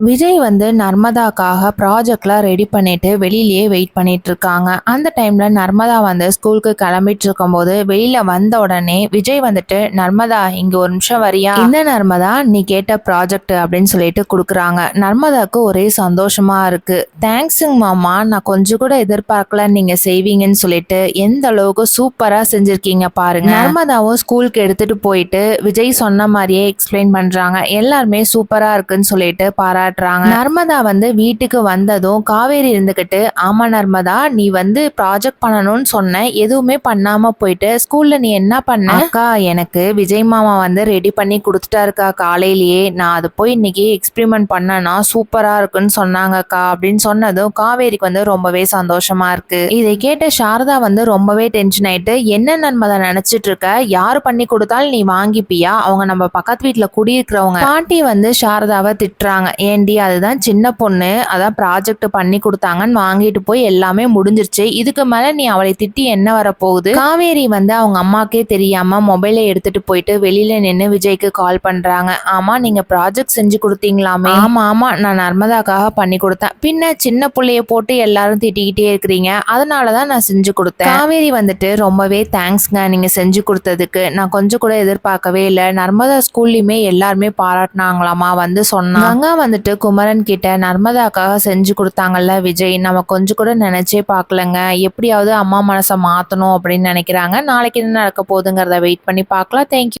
விஜய் வந்து நர்மதாக்காக ப்ராஜெக்ட்லாம் ரெடி பண்ணிட்டு வெளியிலேயே வெயிட் பண்ணிட்டு இருக்காங்க அந்த டைம்ல நர்மதா வந்து ஸ்கூலுக்கு கிளம்பிட்டு இருக்கும்போது வெளியில வந்த உடனே விஜய் வந்துட்டு நர்மதா இங்க ஒரு நிமிஷம் வரியா? இந்த நர்மதா நீ கேட்ட ப்ராஜெக்ட் அப்படின்னு சொல்லிட்டு கொடுக்குறாங்க. நர்மதாக்கு ஒரே சந்தோஷமா இருக்கு. தேங்க்ஸுங்க மாமா நான் கொஞ்சம் கூட எதிர்பார்க்கல நீங்க செய்வீங்கன்னு சொல்லிட்டு எந்த அளவுக்கு சூப்பரா செஞ்சிருக்கீங்க பாருங்க. நர்மதாவும் ஸ்கூலுக்கு எடுத்துட்டு போயிட்டு விஜய் சொன்ன மாதிரியே எக்ஸ்பிளைன் பண்றாங்க. எல்லாருமே சூப்பரா இருக்குன்னு சொல்லிட்டு பாராட்டுறாங்க. நர்மதா வந்து வீட்டுக்கு வந்ததும் காவேரி இருந்துகிட்டு ஆமா நர்மதா நீ வந்து ப்ராஜெக்ட் பண்ணணும்னு சொன்ன எதுவுமே பண்ணாம போயிட்டு ஸ்கூல்ல நீ என்ன பண்ண? அக்கா எனக்கு விஜய் மாமா வந்து ரெடி பண்ணி கொடுத்துட்டாருக்கா காலையிலேயே. நான் அது போய் இன்னைக்கு எக்ஸ்பிரிமெண்ட் பண்ணனா சூப்பரா இருக்குன்னு சொன்னாங்கக்கா அப்படின்னு சொன்னதும் காவேரிக்கு வந்து ரொம்பவே சந்தோஷமா இருக்கு. இதை கேட்ட சாரதா வந்து ரொம்பவே டென்ஷன் ஆயிட்டு என்ன நர்மதா நினைச்சிட்டு இருக்க? யாரு பண்ணி கொடுத்தாலும் நீ வாங்கிப்பியா? அவங்க நம்ம பக்கத்து வீட்டுல குடியிருக்கிறவங்க. பாட்டி வந்து சாரதாவை திட்டுறாங்க. ஏண்டி அதுதான் சின்ன பொண்ணு. அதான் ப்ராஜெக்ட் பண்ணி கொடுத்தாங்கன்னு வாங்கிட்டு போய் எல்லாமே முடிஞ்சிருச்சு. இதுக்கு மேல நீ அவளை திட்டி என்ன வரப்போகுது? காவேரி வந்து அவங்க அம்மாக்கே தெரியாம மொபைலை எடுத்துட்டு போயிட்டு வெளியில நின்று விஜய்க்கு கால் பண்றாங்க. ஆமா நீங்க ப்ராஜெக்ட் செஞ்சு கொடுத்தீங்களாமே? ஆமா ஆமா நான் நர்மதாக்காக பண்ணி கொடுத்தேன். பின்ன சின்ன பிள்ளைய போட்டு எல்லாரும் திட்டிக்கிட்டே இருக்கிறீங்க. அதனாலதான் நான் செஞ்சு கொடுத்தேன். காவேரி வந்துட்டு ரொம்பவே தேங்க்ஸ்ங்க நீங்க செஞ்சு கொடுத்ததுக்கு. நான் கொஞ்சம் கூட எதிர்பார்க்கவே இல்லை. நர்மதா ஸ்கூல்லையுமே எல்லாருமே பாராட்டினாங்களாமா? வந்து சொன்னாங்க வந்துட்டு குமரன் கிட்ட நர்மதாக்காக செஞ்சு கொடுத்தாங்கல்ல விஜய் நம்ம கொஞ்சம் கூட நினைச்சே பார்க்கலங்க. எப்படியாவது அம்மா மனசை மாத்தணும் அப்படின்னு நினைக்கிறாங்க. நாளைக்கு என்ன நடக்க போகுதுங்கிறத வெயிட் பண்ணி பார்க்கலாம். தேங்க்யூ